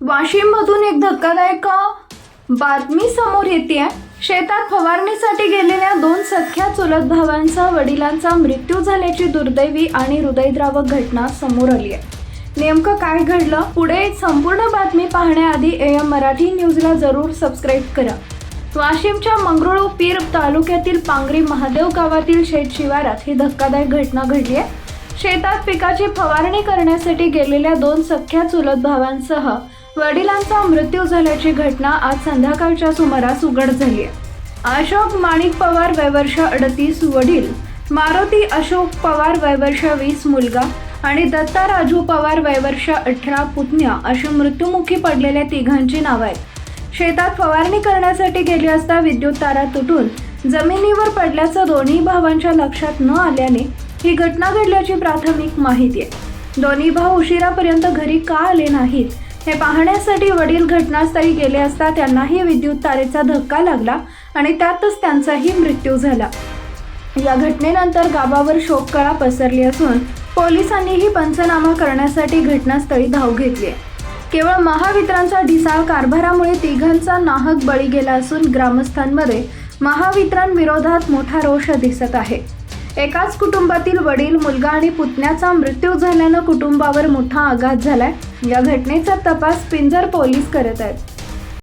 वाशिममधून एक धक्कादायक बातमी समोर येते शेतात फवारणीसाठी गेलेल्या दोन सख्या चुलत भावांचा वडिलांचा मृत्यू झाल्याची दुर्दैवी आणि हृदयद्रावक घटना समोर आली आहे नेमकं काय घडलं? पुढे संपूर्ण बातमी पाहण्याआधी ए एम मराठी न्यूजला जरूर सबस्क्राईब करा. वाशिमच्या मंगरुळू पीर तालुक्यातील पांगरी महादेव गावातील शेत शिवारात ही धक्कादायक घटना घडली आहे शेतात पिकाची फवारणी करण्यासाठी गेलेल्या दोन सख्या चुलत भावांसह वडिलांचा मृत्यू झाल्याची घटना आज संध्याकाळच्या सुमारास उघड झाली आहे. अशोक माणिक पवार वयवर्ष अडतीस वडील मारुती अशोक पवार वयवर्ष वीस मुलगा आणि दत्ता राजू पवार वयवर्ष अठरा पुतण्या अशी मृत्युमुखी पडलेल्या तिघांची नावं आहेत. शेतात फवारणी करण्यासाठी गेले असता विद्युत तारा तुटून जमिनीवर पडल्याचं दोन्ही भावांच्या लक्षात न आल्याने ही घटना घडल्याची प्राथमिक माहिती आहे. दोन्ही भाऊ उशिरापर्यंत घरी का आले नाहीत? हे पाहण्यासाठी वडील घटनास्थळी गेले असता त्यांनाही विद्युत तारेचा धक्का लागला आणि त्यातच त्यांचाही मृत्यू झाला. या घटनेनंतर गावावर शोककळा पसरली असून पोलिसांनीही पंचनामा करण्यासाठी घटनास्थळी धाव घेतली. आहे केवळ महावितरणच्या ढिसाळ कारभारामुळे तिघांचा नाहक बळी गेला असून ग्रामस्थांमध्ये महावितरण विरोधात मोठा रोष दिसत आहे. एकाच कुटुंबातील वडील मुलगा आणि पुतण्याचा मृत्यू झाल्यानं कुटुंबावर मोठा आघात झालाय. या घटनेचा तपास पिंजर पोलीस करत आहेत.